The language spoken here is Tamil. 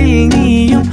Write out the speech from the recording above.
காற்றில் நீயும்